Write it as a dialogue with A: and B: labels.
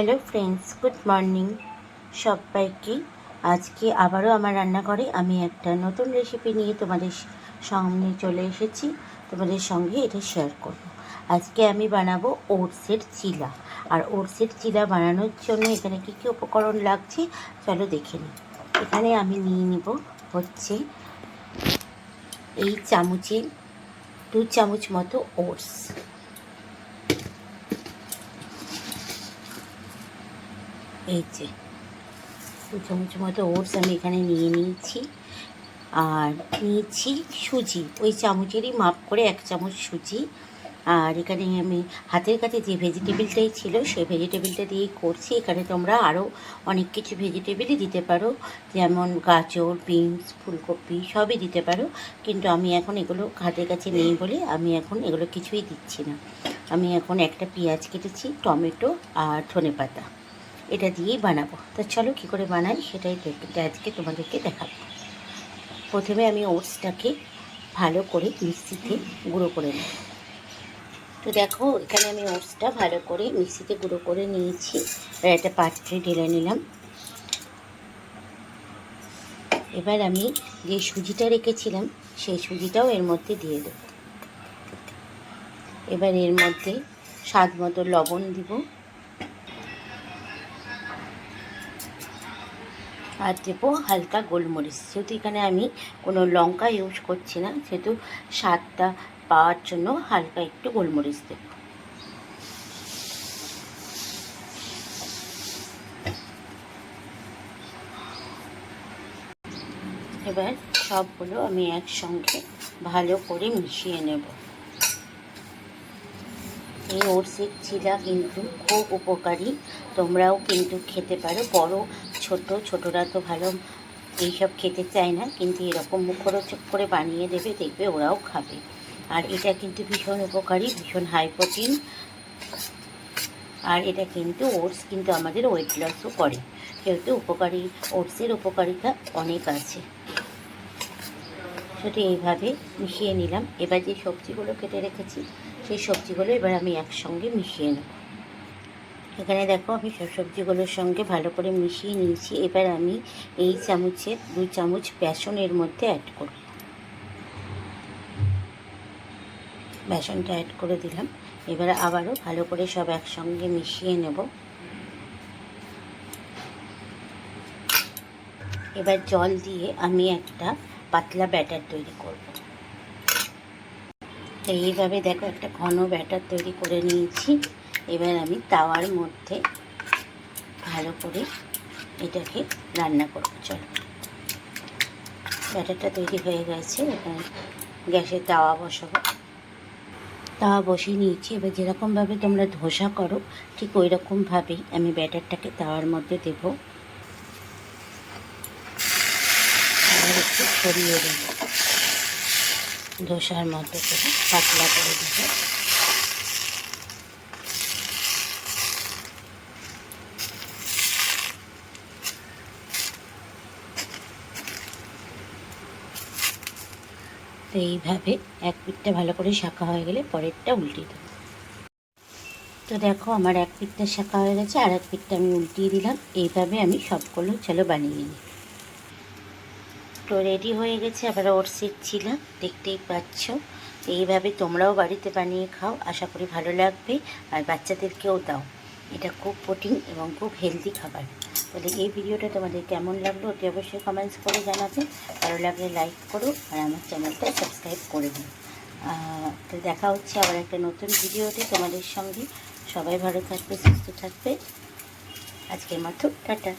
A: Hello friends, good morning সবাইকে। আজকে আবারও আমার রান্নাঘরে আমি একটা নতুন রেসিপি নিয়ে তোমাদের সামনে চলে এসেছি। তোমাদের সঙ্গে এটা শেয়ার করব। আজকে আমি বানাবো ওটসের চিলা। আর ওটসের চিলা বানানোর জন্য এখানে কী কী উপকরণ লাগছে, চলো দেখে নিই। এখানে আমি নিয়ে নিব হচ্ছে এই চামচের দু চামচ মতো ওটস। এই যে, দু চামচ মতো ওটস আমি এখানে নিয়ে নিয়েছি। আর নিয়েছি সুজি, ওই চামচেরই মাপ করে এক চামচ সুজি। আর এখানে আমি হাতের কাছে যে ভেজিটেবিলটাই ছিল, সেই ভেজিটেবিলটা দিয়েই করছি। এখানে তোমরা আরও অনেক কিছু ভেজিটেবিলই দিতে পারো। যেমন গাজর, বিনস, ফুলকপি সবই দিতে পারো। কিন্তু আমি এখন এগুলো হাতের কাছে নেই বলে আমি এখন এগুলো কিছুই দিচ্ছি না। আমি এখন একটা পেঁয়াজ কেটেছি, টমেটো আর ধনে পাতা এটা দিয়েই বানাবো। তো চলো কী করে বানাই সেটাই আজকে তোমাদেরকে দেখাবো। প্রথমে আমি ওটসটাকে ভালো করে মিক্সিতে গুঁড়ো করে নেব। তো দেখো, এখানে আমি ওটসটা ভালো করে মিক্সিতে গুঁড়ো করে নিয়েছি। একটা পাত্রে ঢেলে নিলাম। এবার আমি যে সুজিটা রেখেছিলাম, সেই সুজিটাও এর মধ্যে দিয়ে দেবো। এবার এর মধ্যে স্বাদ মতো লবণ দিব। আর দেবো হালকা গোলমরিচ। যেহেতু এখানে আমি কোনো লঙ্কা ইউজ করছি না, সেহেতু স্বাদটা পাওয়ার জন্য হালকা একটু গোলমরিচ দেব। এবার সবগুলো আমি একসঙ্গে ভালো করে মিশিয়ে নেব। এই ওটসের চিলা কিন্তু খুব উপকারী, তোমরাও কিন্তু খেতে পারো। বড় ছোট, ছোটরা তো ভালো এইসব খেতে চায় না, কিন্তু এরকম মুখরোচক করে বানিয়ে দেবে, দেখবে ওরাও খাবে। আর এটা কিন্তু ভীষণ উপকারী, ভীষণ হাই প্রোটিন আর এটা কিন্তু ওটস কিন্তু আমাদের ওয়েট লসও করে। যেহেতু উপকারী ওটসের উপকারিতা অনেক আছে। সেটা এইভাবে মিশিয়ে নিলাম। এবার যে সবজিগুলো কেটে রেখেছি, সেই সবজিগুলো এবার আমি একসঙ্গে মিশিয়ে নেব। এখানে দেখো আমি সব সবজিগুলোর সঙ্গে ভালো করে মিশিয়ে নিয়েছি। এবার আমি এই চামচের দুই চামচ বেসনের মধ্যে অ্যাড করব। বেসনটা অ্যাড করে দিলাম। এবার আবারও ভালো করে সব একসঙ্গে মিশিয়ে নেব। এবার জল দিয়ে আমি একটা পাতলা ব্যাটার তৈরি করব। এইভাবে দেখো একটা ঘন ব্যাটার তৈরি করে নিয়েছি। এবার আমি তাওয়ার মধ্যে ভালো করে এটাকে রান্না করব, চলো। ব্যাটারটা তৈরি হয়ে গেছে, এবার গ্যাসে তাওয়া বসাবো। তাওয়া বসিয়ে নিয়েছি, এবার যেরকমভাবে তোমরা ধোসা করো, ঠিক ওই রকমভাবেই আমি ব্যাটারটাকে তাওয়ার মধ্যে দেব। আর একটু ছড়িয়ে দেবো। ধোসার মতো করে পাতলা করে দেবো। এইভাবে এক পিঠটা ভালো করে শাখা হয়ে গেলে পরেরটা উল্টিয়ে দেবো। তো দেখো আমার এক পিঠটা শাখা হয়ে গেছে, আর এক পিঠটা আমি উল্টিয়ে দিলাম। এইভাবে আমি সবগুলো চলো বানিয়ে নিই। তো রেডি হয়ে গেছে, আবার ওটসের ছিলা, দেখতেই পাচ্ছ। এইভাবে তোমরাও বাড়িতে বানিয়ে খাও, আশা করি ভালো লাগবে। আর বাচ্চাদেরকেও দাও। এটা খুব প্রোটিন এবং খুব হেলদি খাবার। তাহলে এই ভিডিওটা তোমাদের কেমন লাগল অতি অবশ্যই কমেন্টস করে জানাবে। ভালো লাগলে লাইক করো আর আমার চ্যানেলটা সাবস্ক্রাইব করে দিও। তো দেখা হচ্ছে আবার একটা নতুন ভিডিওতে তোমাদের সঙ্গে। সবাই ভালো থাকবে, সুস্থ থাকবে। আজকের মতো, টাটা।